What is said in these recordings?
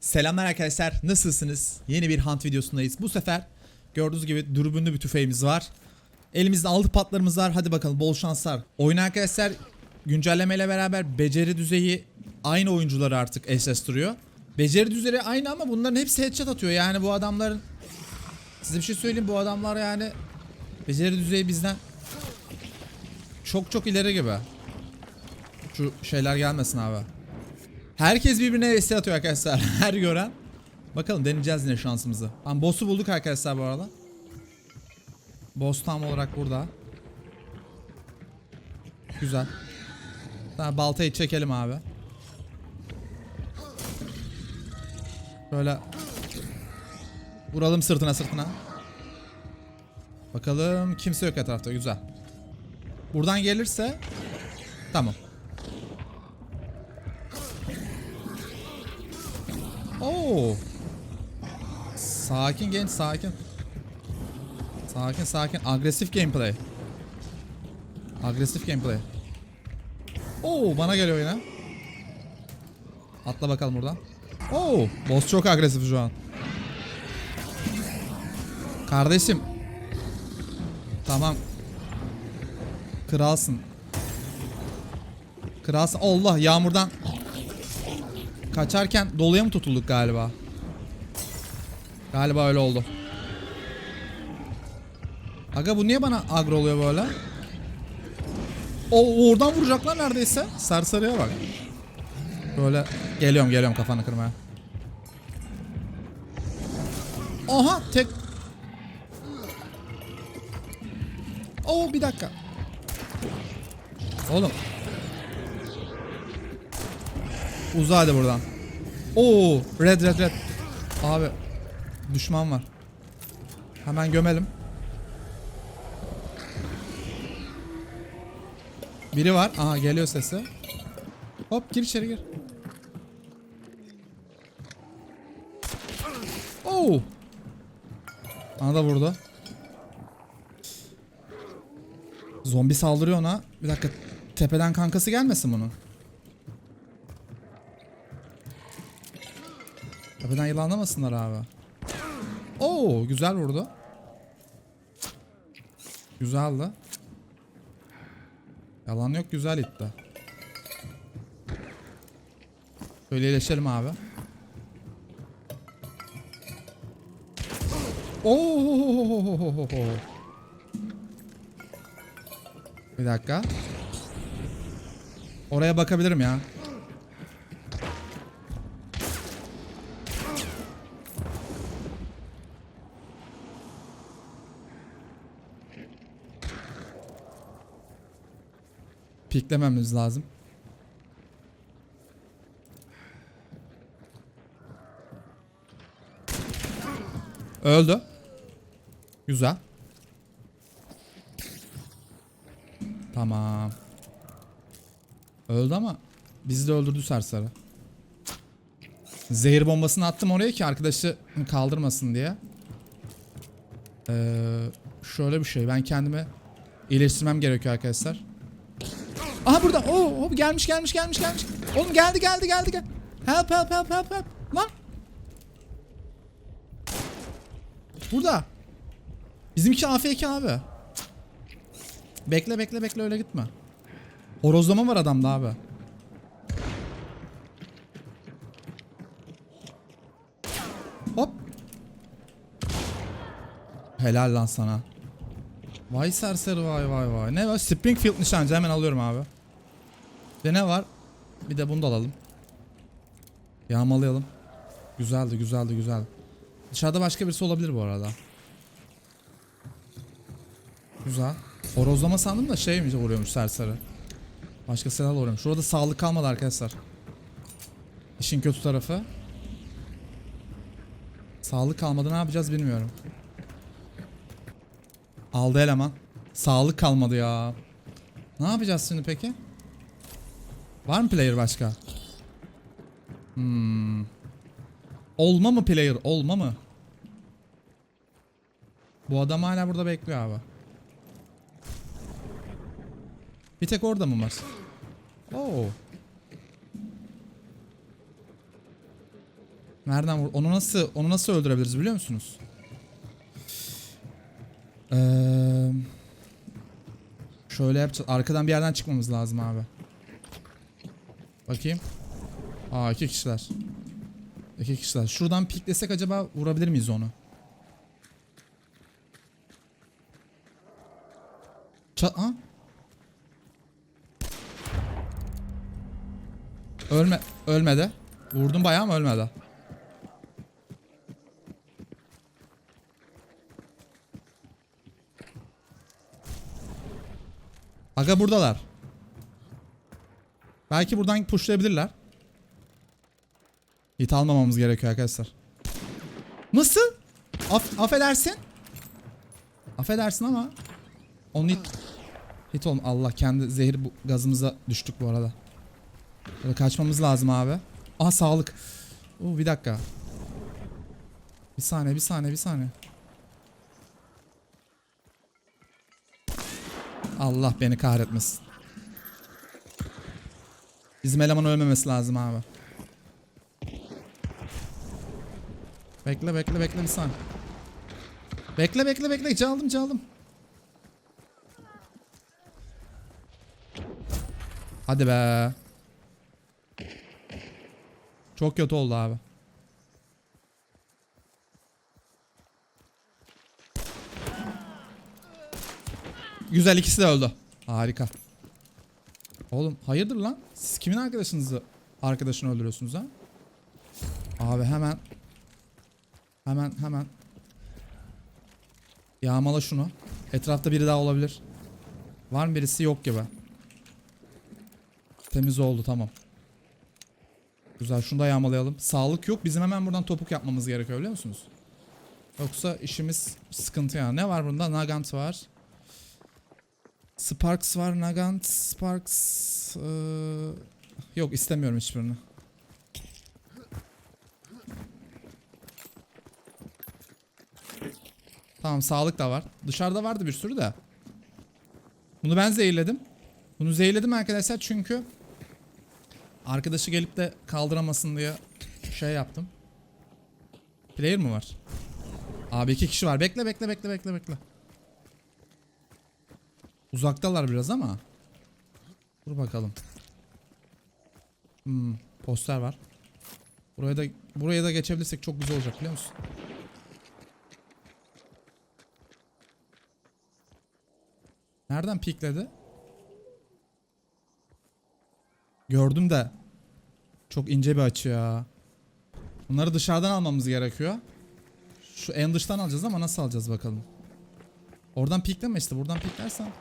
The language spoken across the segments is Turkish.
Selamlar arkadaşlar. Nasılsınız? Yeni bir hunt videosundayız. Bu sefer gördüğünüz gibi dürbünlü bir tüfeğimiz var. Elimizde altı patlarımız var. Hadi bakalım bol şanslar. Oyun arkadaşlar güncellemeyle beraber beceri düzeyi aynı oyuncuları artık eşleştiriyor. Beceri düzeyi aynı ama bunların hepsi headshot atıyor. Yani bu adamların size bir şey söyleyeyim bu adamlar yani beceri düzeyi bizden çok çok ileri gibi. Şu şeyler gelmesin abi. Herkes birbirine VS atıyor arkadaşlar. Her gören. Bakalım deneyeceğiz yine şansımızı. Tamam boss'u bulduk arkadaşlar bu arada. Boss tam olarak burada. Güzel. Tamam baltayı çekelim abi. Böyle vuralım sırtına sırtına. Bakalım kimse yok etrafta güzel. Buradan gelirse tamam. Sakin genç sakin. Sakin sakin agresif gameplay. Agresif gameplay. Oo bana geliyor yine. Atla bakalım buradan. Oo boss çok agresif şu an. Kardeşim. Tamam. Kralsın. Kralsın. Allah yağmurdan Kaçarken doluya mı tutulduk galiba? Galiba öyle oldu. Aga bu niye bana agro oluyor böyle? O oradan vuracaklar neredeyse. Sarsarıya bak. Böyle geliyorum geliyorum kafanı kırmaya. Aha tek. Oo bir dakika. Oğlum Uza hadi buradan. Oo, red red red. Abi düşman var. Hemen gömelim. Biri var. Aha geliyor sesi. Hop gir içeri gir. Oo. Bana da vurdu. Zombi saldırıyor ona. Bir dakika. Tepeden kankası gelmesin bunun. Tepeden yılanlamasınlar abi. Oo güzel vurdu. Güzeldi. Yalan yok güzel itti. Şöyle iyileşelim abi. Oo. Bir dakika. Oraya bakabilirim ya. Piklememiz lazım. Öldü. Güzel. Tamam. Öldü ama bizi de öldürdü serseri. Zehir bombasını attım oraya ki arkadaşı kaldırmasın diye. Ee, şöyle bir şey. Ben kendimi iyileştirmem gerekiyor arkadaşlar. Aha burada. Oo, oo gelmiş gelmiş gelmiş gelmiş. Oğlum geldi geldi geldi gel. Help help help help help. Lan. Burada. Bizimki AFK abi. Bekle bekle bekle öyle gitme. Horozlama var adamda abi. Hop. Helal lan sana. Vay serseri vay vay vay. Ne var? Springfield nişancı hemen alıyorum abi. Ve ne var? Bir de bunu da alalım. Yağmalayalım. Güzeldi güzeldi güzel. Dışarıda başka birisi olabilir bu arada. Güzel. Horozlama sandım da şey mi vuruyormuş serseri. Başka silah vuruyormuş. Şurada sağlık kalmadı arkadaşlar. İşin kötü tarafı. Sağlık kalmadı ne yapacağız bilmiyorum. Aldı eleman. Sağlık kalmadı ya. Ne yapacağız şimdi peki? Var mı player başka? Hmm. Olma mı player? Olma mı? Bu adam hala burada bekliyor abi. Bir tek orada mı var? Oo. Nereden vur? Onu nasıl onu nasıl öldürebiliriz biliyor musunuz? Eee şöyle yapacağız. Arkadan bir yerden çıkmamız lazım abi. Bakayım. Aa iki kişiler. İki kişiler. Şuradan piklesek acaba vurabilir miyiz onu? Ça ha? Ölme ölmedi. Vurdum bayağı ama ölmedi. Aga buradalar. Belki buradan pushlayabilirler. Hit almamamız gerekiyor arkadaşlar. Nasıl? Af affedersin. Affedersin ama onun hit hit olm Allah kendi zehir bu gazımıza düştük bu arada. Böyle kaçmamız lazım abi. Aha sağlık. Oo bir dakika. Bir saniye, bir saniye, bir saniye. Allah beni kahretmesin. Bizim eleman ölmemesi lazım abi. Bekle bekle bekle bir. Bekle bekle bekle çaldım çaldım. Hadi be. Çok kötü oldu abi. Güzel ikisi de öldü. Harika. Oğlum hayırdır lan? Siz kimin arkadaşınızı arkadaşını öldürüyorsunuz ha? Abi hemen hemen hemen yağmala şunu. Etrafta biri daha olabilir. Var mı birisi yok gibi. Temiz oldu tamam. Güzel şunu da yağmalayalım. Sağlık yok. Bizim hemen buradan topuk yapmamız gerekiyor biliyor musunuz? Yoksa işimiz sıkıntı yani. Ne var bunda? Nagant var. Sparks var. Nagant, Sparks. eee, yok istemiyorum hiçbirini. Tamam sağlık da var. Dışarıda vardı bir sürü de. Bunu ben zehirledim. Bunu zehirledim arkadaşlar çünkü arkadaşı gelip de kaldıramasın diye şey yaptım. Player mı var? Abi iki kişi var. Bekle bekle bekle bekle bekle. Uzaktalar biraz ama. Dur bakalım. Hmm, poster var. Buraya da buraya da geçebilirsek çok güzel olacak biliyor musun? Nereden pikledi? Gördüm de. Çok ince bir açı ya. Bunları dışarıdan almamız gerekiyor. Şu en dıştan alacağız ama nasıl alacağız bakalım. Oradan pikleme işte. Buradan piklersen.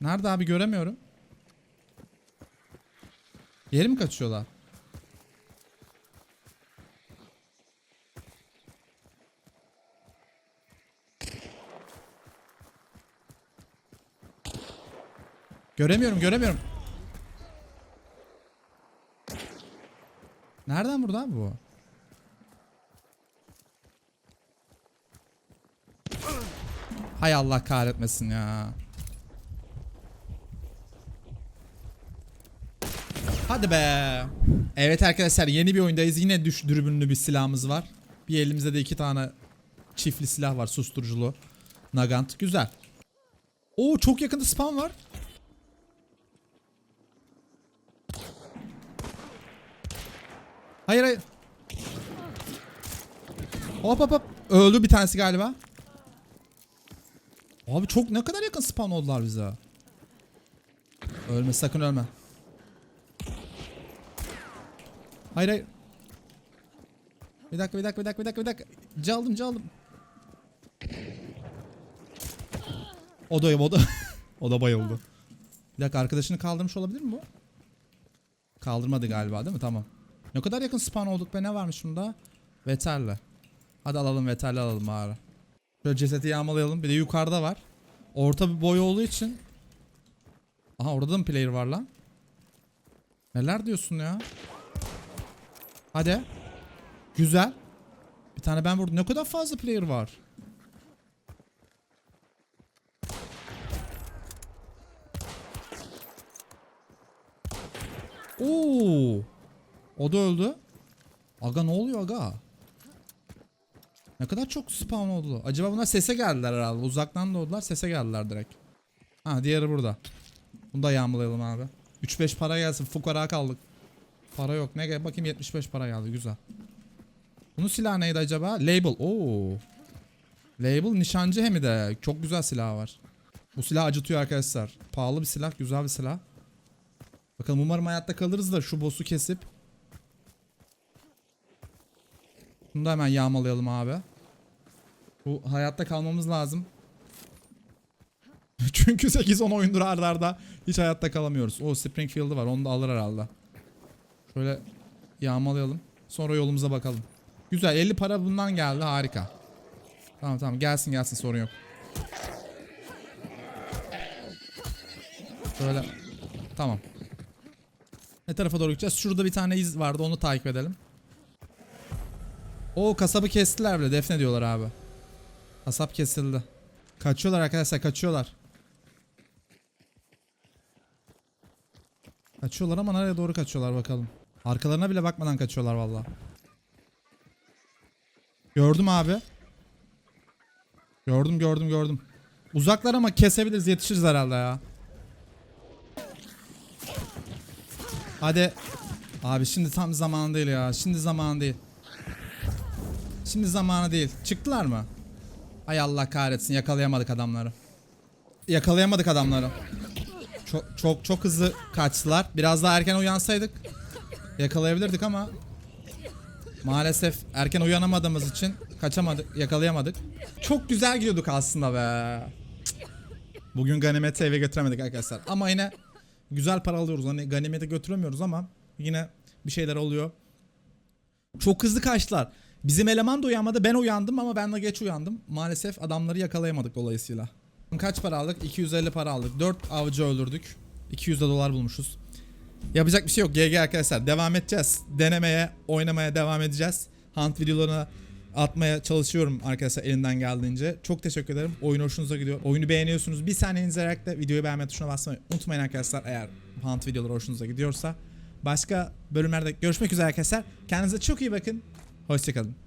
Nerede abi göremiyorum. Yeri mi kaçıyorlar? Göremiyorum göremiyorum. Nereden burada abi bu? Hay Allah kahretmesin ya. Hadi be. Evet arkadaşlar yeni bir oyundayız. Yine düş dürbünlü bir silahımız var. Bir elimizde de iki tane çiftli silah var susturuculu. Nagant. Güzel. Oo çok yakında spam var. Hayır hayır. Hop hop hop. Öldü bir tanesi galiba. Abi çok ne kadar yakın spawn oldular bize. Ölme sakın ölme. Hayır hayır. Bir dakika bir dakika bir dakika bir dakika bir dakika. Caldım caldım. O da o da bayıldı. Bir dakika arkadaşını kaldırmış olabilir mi bu? Kaldırmadı galiba değil mi? Tamam. Ne kadar yakın spawn olduk be ne varmış bunda? Veterli. Hadi alalım veterli alalım bari. Şöyle cesedi yağmalayalım. Bir de yukarıda var. Orta bir boy olduğu için. Aha orada da mı player var lan? Neler diyorsun ya? Hadi. Güzel. Bir tane ben vurdum. Ne kadar fazla player var. Oo. O da öldü. Aga ne oluyor aga? Ne kadar çok spawn oldu. Acaba bunlar sese geldiler herhalde. Uzaktan doğdular sese geldiler direkt. Ha diğeri burada. Bunu da yağmalayalım abi. 3-5 para gelsin. Fukara kaldık. Para yok. Ne gel bakayım 75 para geldi. Güzel. Bunun silahı neydi acaba? Label. Oo. Label nişancı hemi de. Çok güzel silah var. Bu silah acıtıyor arkadaşlar. Pahalı bir silah, güzel bir silah. Bakalım umarım hayatta kalırız da şu boss'u kesip. Bunu da hemen yağmalayalım abi. Bu hayatta kalmamız lazım. Çünkü 8-10 oyundur arda arda hiç hayatta kalamıyoruz. O Springfield'ı var onu da alır herhalde. Şöyle yağmalayalım. Sonra yolumuza bakalım. Güzel 50 para bundan geldi harika. Tamam tamam gelsin gelsin sorun yok. Şöyle. Tamam. Ne tarafa doğru gideceğiz? Şurada bir tane iz vardı onu takip edelim. O kasabı kestiler bile defne diyorlar abi. Kasap kesildi. Kaçıyorlar arkadaşlar kaçıyorlar. Kaçıyorlar ama nereye doğru kaçıyorlar bakalım. Arkalarına bile bakmadan kaçıyorlar valla. Gördüm abi. Gördüm gördüm gördüm. Uzaklar ama kesebiliriz yetişiriz herhalde ya. Hadi. Abi şimdi tam zamanı değil ya. Şimdi zamanı değil. Şimdi zamanı değil. Çıktılar mı? Ay Allah kahretsin yakalayamadık adamları. Yakalayamadık adamları. Çok çok çok hızlı kaçtılar. Biraz daha erken uyansaydık yakalayabilirdik ama maalesef erken uyanamadığımız için kaçamadık, yakalayamadık. Çok güzel gidiyorduk aslında be. Bugün ganimeti eve götüremedik arkadaşlar. Ama yine güzel para alıyoruz. Hani ganimete götüremiyoruz ama yine bir şeyler oluyor. Çok hızlı kaçtılar. Bizim eleman da uyanmadı. Ben uyandım ama ben de geç uyandım. Maalesef adamları yakalayamadık dolayısıyla. Kaç para aldık? 250 para aldık. 4 avcı öldürdük. 200 de dolar bulmuşuz. Yapacak bir şey yok GG arkadaşlar. Devam edeceğiz. Denemeye, oynamaya devam edeceğiz. Hunt videolarını atmaya çalışıyorum arkadaşlar elinden geldiğince. Çok teşekkür ederim. Oyun hoşunuza gidiyor. Oyunu beğeniyorsunuz. Bir saniyenizi ayırarak da videoyu beğenme tuşuna basmayı unutmayın arkadaşlar. Eğer Hunt videoları hoşunuza gidiyorsa. Başka bölümlerde görüşmek üzere arkadaşlar. Kendinize çok iyi bakın. Hoşçakalın.